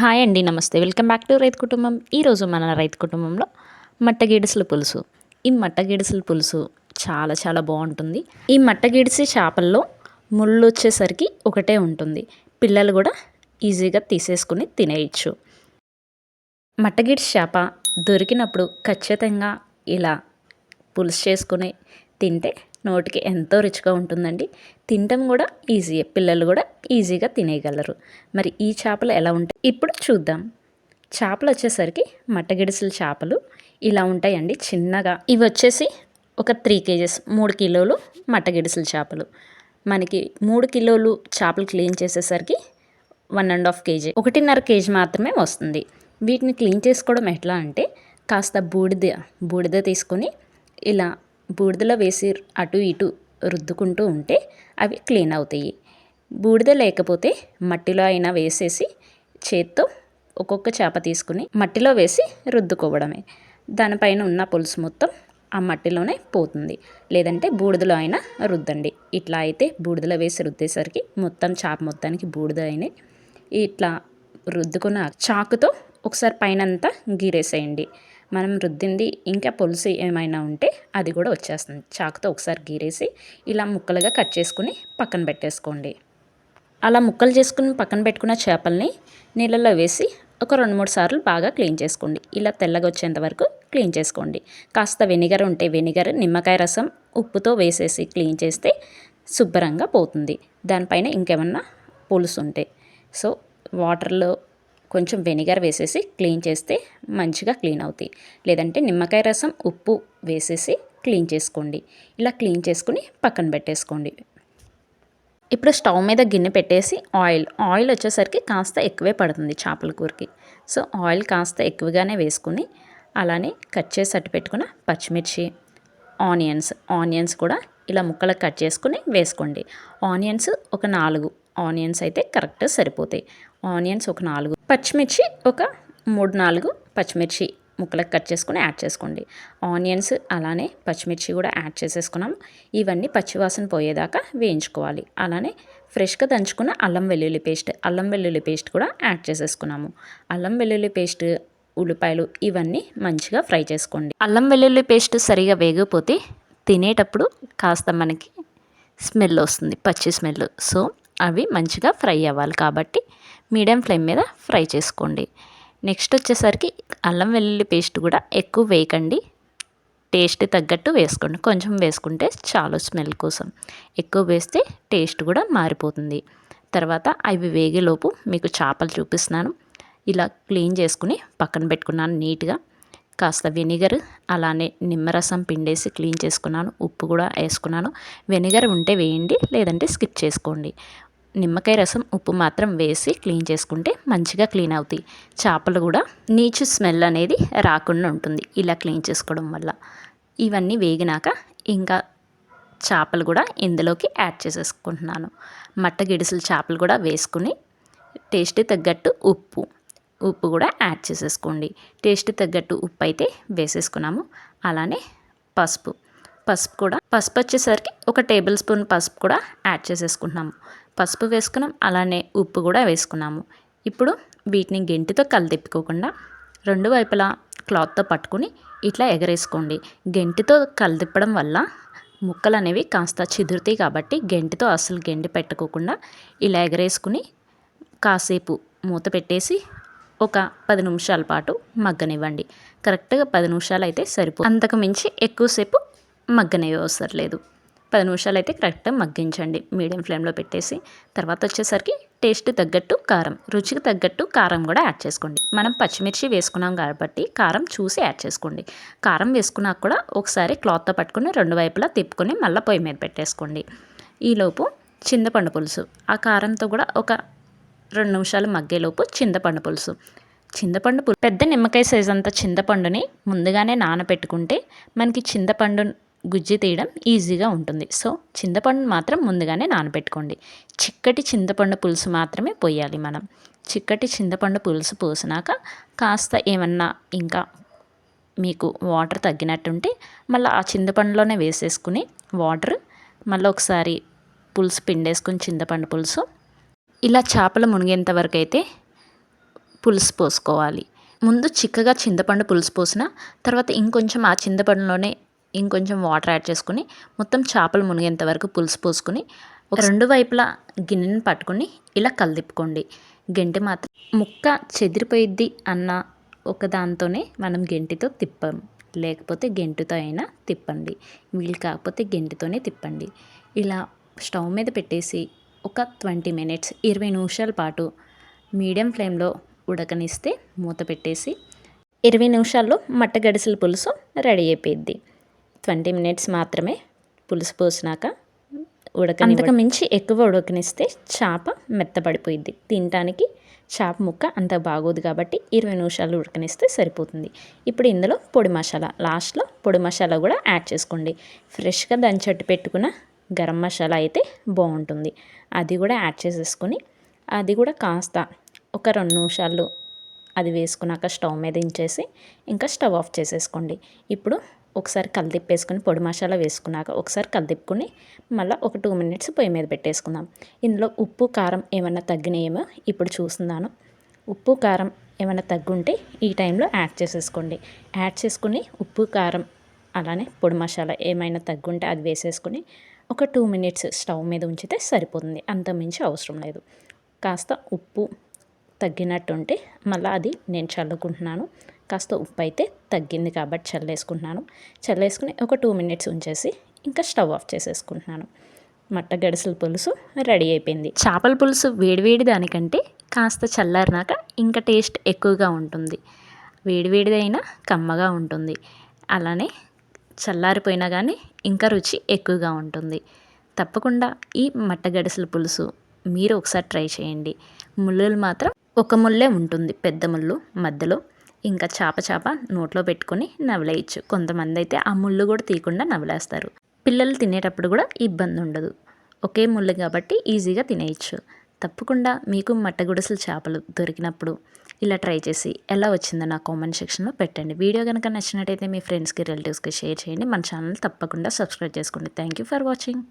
Hi అండి నమస్తే. Welcome back to రైతు కుటుంబం. ఈరోజు మన రైతు కుటుంబంలో మట్టగిడిసల పులుసు. ఈ మట్టగిడిసల పులుసు చాలా చాలా బాగుంటుంది. ఈ మట్టగిడిసి చేపల్లో ముళ్ళు వచ్చేసరికి ఒకటే ఉంటుంది. పిల్లలు కూడా ఈజీగా తీసేసుకుని తినేయచ్చు. మట్టగిడిసి చేప దొరికినప్పుడు ఖచ్చితంగా ఇలా పులుసు చేసుకుని తింటే నోటికి ఎంతో రుచిగా ఉంటుందండి. తినటం కూడా ఈజీ పిల్లలు కూడా ఈజీగా తినేయగలరు. మరి ఈ చేపలు ఎలా ఉంటాయి? ఇప్పుడు చూద్దాం. చేపలు వచ్చేసరికి మట్టగిడిసల చేపలు ఇలా ఉంటాయండి చిన్నగా. ఇవి వచ్చేసి ఒక త్రీ కేజెస్ మూడు కిలోలు మట్టగిడిసల చేపలు. మనకి మూడు కిలోలు చేపలు క్లీన్ చేసేసరికి వన్ అండ్ హాఫ్ కేజీ ఒకటిన్నర కేజీ మాత్రమే వస్తుంది. వీటిని క్లీన్ చేసుకోవడం ఎట్లా అంటే కాస్త బూడిద బూడిద తీసుకొని ఇలా బూడిదలో వేసి అటు ఇటు రుద్దుకుంటూ ఉంటే అవి క్లీన్ అవుతాయి. బూడిద లేకపోతే మట్టిలో అయినా వేసేసి చేత్తో ఒక్కొక్క చేప తీసుకుని మట్టిలో వేసి రుద్దుకోవడమే. దానిపైన ఉన్న పులుసు మొత్తం ఆ మట్టిలోనే పోతుంది. లేదంటే బూడిదలో అయినా రుద్దండి. ఇట్లా అయితే బూడిదలో వేసి రుద్దేసరికి మొత్తం చేప మొత్తానికి బూడిద అయినాయి. ఇట్లా రుద్దుకున్న చాకుతో ఒకసారి పైన అంతా గీరేసేయండి. మనం రుద్దింది ఇంకా పులుసు ఏమైనా ఉంటే అది కూడా వచ్చేస్తుంది. చాకుతో ఒకసారి గీరేసి ఇలా ముక్కలుగా కట్ చేసుకుని పక్కన పెట్టేసుకోండి. అలా ముక్కలు చేసుకుని పక్కన పెట్టుకున్న చేపల్ని నీళ్ళల్లో వేసి ఒక రెండు మూడు సార్లు బాగా క్లీన్ చేసుకోండి. ఇలా తెల్లగా వచ్చేంత వరకు క్లీన్ చేసుకోండి. కాస్త వెనిగర్ ఉంటే వెనిగర్ నిమ్మకాయ రసం ఉప్పుతో వేసేసి క్లీన్ చేస్తే శుభ్రంగా పోతుంది. దానిపైన ఇంకేమన్నా పులుసు ఉంటే. సో వాటర్లో కొంచెం వెనిగర్ వేసేసి క్లీన్ చేస్తే మంచిగా క్లీన్ అవుతాయి. లేదంటే నిమ్మకాయ రసం ఉప్పు వేసేసి క్లీన్ చేసుకోండి. ఇలా క్లీన్ చేసుకుని పక్కన పెట్టేసుకోండి. ఇప్పుడు స్టవ్ మీద గిన్నె పెట్టేసి ఆయిల్. ఆయిల్ వచ్చేసరికి కాస్త ఎక్కువే పడుతుంది చేపల కూరకి. సో ఆయిల్ కాస్త ఎక్కువగానే వేసుకుని అలానే కట్ చేసి అట్టు పెట్టుకున్న పచ్చిమిర్చి ఆనియన్స్. ఆనియన్స్ కూడా ఇలా ముక్కలకు కట్ చేసుకుని వేసుకోండి. ఆనియన్స్ ఒక నాలుగు. ఆనియన్స్ అయితే కరెక్ట్ సరిపోతాయి. ఆనియన్స్ ఒక నాలుగు పచ్చిమిర్చి ఒక మూడు నాలుగు పచ్చిమిర్చి ముక్కలకు కట్ చేసుకుని యాడ్ చేసుకోండి. ఆనియన్స్ అలానే పచ్చిమిర్చి కూడా యాడ్ చేసేసుకున్నాం. ఇవన్నీ పచ్చివాసన పోయేదాకా వేయించుకోవాలి. అలానే ఫ్రెష్గా దంచుకున్న అల్లం వెల్లుల్లి పేస్ట్ అల్లం వెల్లుల్లి పేస్ట్ కూడా యాడ్ చేసేసుకున్నాము. అల్లం వెల్లుల్లి పేస్ట్ ఉల్లిపాయలు ఇవన్నీ మంచిగా ఫ్రై చేసుకోండి. అల్లం వెల్లుల్లి పేస్ట్ సరిగా వేగకపోతే తినేటప్పుడు కాస్త మనకి స్మెల్ వస్తుంది పచ్చి స్మెల్. సో అవి మంచిగా ఫ్రై అవ్వాలి కాబట్టి మీడియం ఫ్లేమ్ మీద ఫ్రై చేసుకోండి. నెక్స్ట్ వచ్చేసరికి అల్లం వెల్లుల్లి పేస్ట్ కూడా ఎక్కువ వేయకండి. టేస్ట్ తగ్గట్టు వేసుకోండి. కొంచెం వేసుకుంటే చాలు స్మెల్ కోసం. ఎక్కువ వేస్తే టేస్ట్ కూడా మారిపోతుంది. తర్వాత అవి వేగేలోపు మీకు చేపలు చూపిస్తున్నాను. ఇలా క్లీన్ చేసుకుని పక్కన పెట్టుకున్నాను నీట్గా. కాస్త వెనిగర్. అలానే నిమ్మరసం పిండేసి క్లీన్ చేసుకున్నాను. ఉప్పు కూడా వేసుకున్నాను. వెనిగర్ ఉంటే వేయండి లేదంటే స్కిప్ చేసుకోండి. నిమ్మకాయ రసం ఉప్పు మాత్రం వేసి క్లీన్ చేసుకుంటే మంచిగా క్లీన్ అవుతాయి. చేపలు కూడా నీచు స్మెల్ అనేది రాకుండా ఉంటుంది ఇలా క్లీన్ చేసుకోవడం వల్ల. ఇవన్నీ వేగినాక ఇంకా చేపలు కూడా ఇందులోకి యాడ్ చేసేసుకుంటున్నాను. మట్ట గిడిసలు చేపలు కూడా వేసుకుని టేస్ట్ తగ్గట్టు ఉప్పు. ఉప్పు కూడా యాడ్ చేసేసుకోండి. టేస్ట్ తగ్గట్టు ఉప్పు అయితే వేసేసుకున్నాము. అలానే పసుపు. పసుపు కూడా పసుపు వచ్చేసరికి ఒక టేబుల్ స్పూన్ పసుపు కూడా యాడ్ చేసేసుకుంటున్నాము. పసుపు వేసుకున్నాం అలానే ఉప్పు కూడా వేసుకున్నాము. ఇప్పుడు వీటిని గెంటితో కలదిప్పుకోకుండా రెండు వైపులా క్లాత్తో పట్టుకుని ఇట్లా ఎగరేసుకోండి. గెంటితో కలిదిప్పడం వల్ల ముక్కలు అనేవి కాస్త చిదురుతాయి కాబట్టి గెంటితో అసలు గెంటి పెట్టుకోకుండా ఇలా ఎగరేసుకుని కాసేపు మూత పెట్టేసి ఒక పది నిమిషాల పాటు మగ్గనివ్వండి. కరెక్ట్గా పది నిమిషాలు అయితే సరిపో అంతకు మించి ఎక్కువసేపు మగ్గనివ్వవసరం లేదు పది నిమిషాలు అయితే కరెక్ట్గా మగ్గించండి. మీడియం ఫ్లేమ్లో పెట్టేసి తర్వాత వచ్చేసరికి టేస్ట్ తగ్గట్టు కారం రుచికి తగ్గట్టు కారం కూడా యాడ్ చేసుకోండి. మనం పచ్చిమిర్చి వేసుకున్నాం కాబట్టి కారం చూసి యాడ్ చేసుకోండి. కారం వేసుకున్నాక కూడా ఒకసారి క్లాత్తో పట్టుకుని రెండు వైపులా తిప్పుకొని మళ్ళీ పొయ్యి మీద పెట్టేసుకోండి. ఈలోపు చింతపండు పులుసు. ఆ కారంతో కూడా ఒక రెండు నిమిషాలు మగ్గేలోపు చింతపండు పులుసు. చింతపండు పులుసు పెద్ద నిమ్మకాయ సైజ్ అంత చింతపండుని ముందుగానే నానబెట్టుకుంటే మనకి చింతపండు గుజ్జి తీయడం ఈజీగా ఉంటుంది. సో చింతపండు మాత్రం ముందుగానే నానబెట్టుకోండి చిక్కటి చింతపండు పులుసు మాత్రమే పోయాలి మనం. చిక్కటి చింతపండు పులుసు పోసినాక కాస్త ఏమన్నా ఇంకా మీకు వాటర్ తగ్గినట్టుంటే మళ్ళీ ఆ చింతపండులోనే వేసేసుకుని వాటర్ మళ్ళీ ఒకసారి పులుసు పిండేసుకుని చింతపండు పులుసు ఇలా చేపలు మునిగేంత వరకు అయితే పులుసు పోసుకోవాలి. ముందు చిక్కగా చింతపండు పులుసు పోసిన తర్వాత ఇంకొంచెం ఆ చింతపండులోనే ఇంకొంచెం వాటర్ యాడ్ చేసుకుని మొత్తం చేపలు మునిగేంత వరకు పులుసు పోసుకుని ఒక రెండు వైపులా గిన్నెని పట్టుకొని ఇలా కలిదిప్పుకోండి. గెంటి మాత్రం ముక్క చెదిరిపోయిద్ది అన్న ఒక దాంతోనే మనం గెంటితో తిప్పాం. లేకపోతే గెంటితో అయినా తిప్పండి. వీలు కాకపోతే గెంటితోనే తిప్పండి. ఇలా స్టవ్ మీద పెట్టేసి ఒక ట్వంటీ మినిట్స్ ఇరవై నిమిషాల పాటు మీడియం ఫ్లేమ్లో ఉడకనిస్తే మూత పెట్టేసి ఇరవై నిమిషాల్లో మట్ట గడిసెల పులుసు రెడీ అయిపోయింది ట్వంటీ మినిట్స్ మాత్రమే పులుసు పోసినాక ఉడక అంతకు మించి ఎక్కువ ఉడకనిస్తే చేప మెత్తబడిపోయింది తినటానికి చేప ముక్క అంత బాగోదు కాబట్టి ఇరవై నిమిషాలు ఉడకనిస్తే సరిపోతుంది. ఇప్పుడు ఇందులో పొడి మసాలా లాస్ట్లో పొడి మసాలా కూడా యాడ్ చేసుకోండి. ఫ్రెష్గా దంచట్టు పెట్టుకున్న గరం మసాలా అయితే బాగుంటుంది. అది కూడా యాడ్ చేసేసుకొని అది కూడా కాస్త ఒక రెండు నిమిషాలు అది వేసుకున్నాక స్టవ్ మీద ఇంచేసి ఇంకా స్టవ్ ఆఫ్ చేసేసుకోండి. ఇప్పుడు ఒకసారి కలిదిప్పేసుకొని పొడి మసాలా వేసుకున్నాక ఒకసారి కలిదిప్పుకొని మళ్ళీ ఒక టూ మినిట్స్ పొయ్యి మీద పెట్టేసుకుందాం. ఇందులో ఉప్పు కారం ఏమైనా తగ్గినాయేమో ఇప్పుడు చూస్తున్నాను. ఉప్పు కారం ఏమైనా తగ్గుంటే ఈ టైంలో యాడ్ చేసేసుకోండి. యాడ్ చేసుకుని ఉప్పు కారం అలానే పొడి మసాలా ఏమైనా తగ్గుంటే అది వేసేసుకుని ఒక టూ మినిట్స్ స్టవ్ మీద ఉంచితే సరిపోతుంది. అంత మించి అవసరం లేదు. కాస్త ఉప్పు తగ్గినట్టుంటే మళ్ళీ అది నేను చల్లుకుంటున్నాను. కాస్త ఉప్పు అయితే తగ్గింది కాబట్టి చల్లేసుకుంటున్నాను. చల్లేసుకుని ఒక టూ మినిట్స్ ఉంచేసి ఇంకా స్టవ్ ఆఫ్ చేసేసుకుంటున్నాను. మట్ట గడిసెల పులుసు రెడీ అయిపోయింది. చేపల పులుసు వేడివేడి దానికంటే కాస్త చల్లారినాక ఇంకా టేస్ట్ ఎక్కువగా ఉంటుంది. వేడివేడిదైనా కమ్మగా ఉంటుంది. అలానే చల్లారిపోయినా కానీ ఇంకా రుచి ఎక్కువగా ఉంటుంది. తప్పకుండా ఈ మట్టగడిసెల పులుసు మీరు ఒకసారి ట్రై చేయండి. ముళ్ళులు మాత్రం ఒక ముళ్ళే ఉంటుంది పెద్ద ముళ్ళు మధ్యలో. ఇంకా చేప చేప నోట్లో పెట్టుకొని నవలేయచ్చు. కొంతమంది అయితే ఆ ముళ్ళు కూడా తీయకుండా నవలేస్తారు. పిల్లలు తినేటప్పుడు కూడా ఇబ్బంది ఉండదు. ఒకే ముళ్ళు కాబట్టి ఈజీగా తినేయచ్చు. తప్పకుండా మీకు మట్టగుడసలు చేపలు దొరికినప్పుడు ఇలా ట్రై చేసి ఎలా వచ్చిందో నా కామెంట్ సెక్షన్లో పెట్టండి. వీడియో కనుక నచ్చినట్టయితే మీ ఫ్రెండ్స్కి రిలేటివ్స్కి షేర్ చేయండి. మన ఛానల్ తప్పకుండా సబ్స్క్రైబ్ చేసుకోండి. Thank you for watching.